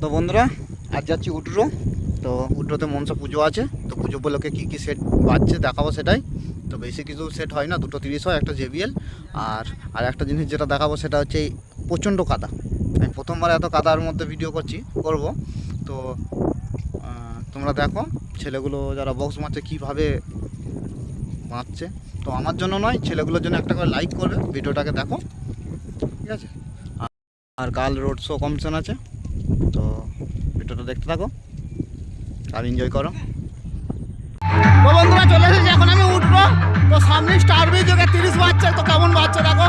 তো বন্ধুরা, আজ যাচ্ছি উটরো। তো উটরোতে মনসা পুজো আছে। তো পুজো উপলক্ষে কী কী সেট বাজছে দেখাবো সেটাই। তো বেশি কিছু সেট হয় না, দুটো তিরিশ হয়, একটা জেবিএল আর আর একটা জিনিস যেটা দেখাবো সেটা হচ্ছে এই প্রচণ্ড কাদা। আমি প্রথমবার এত কাদার মধ্যে ভিডিও করছি, করব। তো তোমরা দেখো, ছেলেগুলো যারা বক্স মারছে কীভাবে বাঁচছে তো আমার জন্য নয়, ছেলেগুলোর জন্য একটা করে লাইক করবে, ভিডিওটাকে দেখো। ঠিক আছে? আর- কাল রোড শো কম্পিটিশন আছে। তো ভিডিওটা দেখতে থাকো আর এনজয় করো। বন্ধুরা চলে এসেছি, এখন আমি উঠবো। তো সামনে স্টার ব্রিজ ওকে তিরিশ বাচ্চা তো কেমন বাচ্চা দেখো?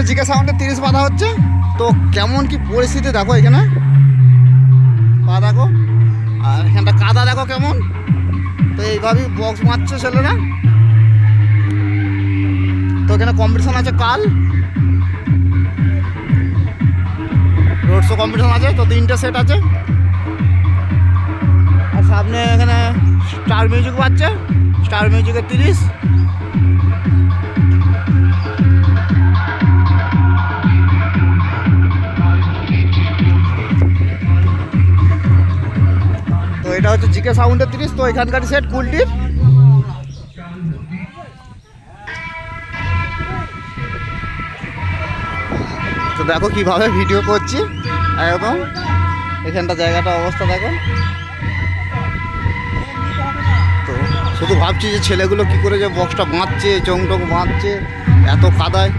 সামনে জিজ্ঞাসা সাউন্ডে তিরিশ বাঁধা হচ্ছে। তো কেমন কি পরিস্থিতি দেখো এখানে? পা দেখো। আর এখানটা কাদা দেখো কেমন? তো এইভাবেই বক্স মারছে ছেলেরা। তো এখানে কম্পিটিশন আছে কাল। রোড শো কম্পিটিশন আছে, তো তিনটে সেট আছে। আর সামনে এখানে স্টার মিউজিক বাজছে। স্টার মিউজিকের তিরিশ। জিকে সাউন্ডের তিরিশ, তো এখানকার সেট কুলটির। তো দেখো কীভাবে ভিডিও করছি, একদম। এখানটা জায়গাটা অবস্থা দেখো তো শুধু ভাবছি যে ছেলেগুলো কি করে যে বক্সটা বাঁধছে চংটক বাঁধছে, এত কাদায়।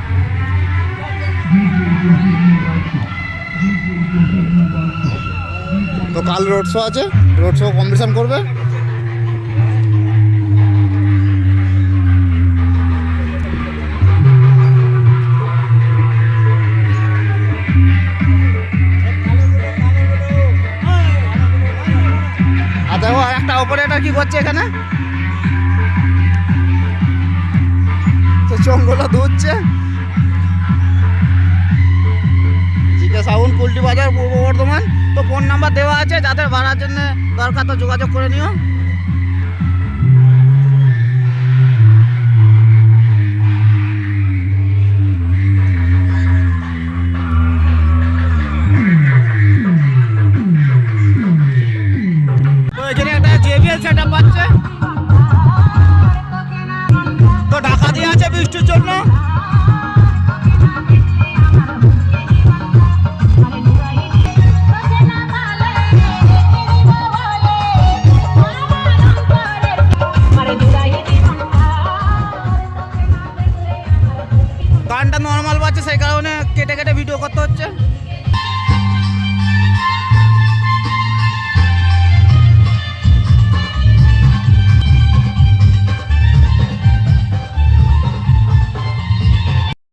কাল রোড শো আছে রোড শো কম্পিটিশান করবে। আর দেখো একটা অপারেটার করছে এখানে? ধুচ্ছে জিজ্ঞাসা পোল্ট্রি বাজার, পূর্ব বর্ধমান। ফোন নাম্বার দেওয়া আছে, যাদের ভাড়ার জন্য দরকার তো যোগাযোগ করে নিও। একটা সেটআপ পাচ্ছে তো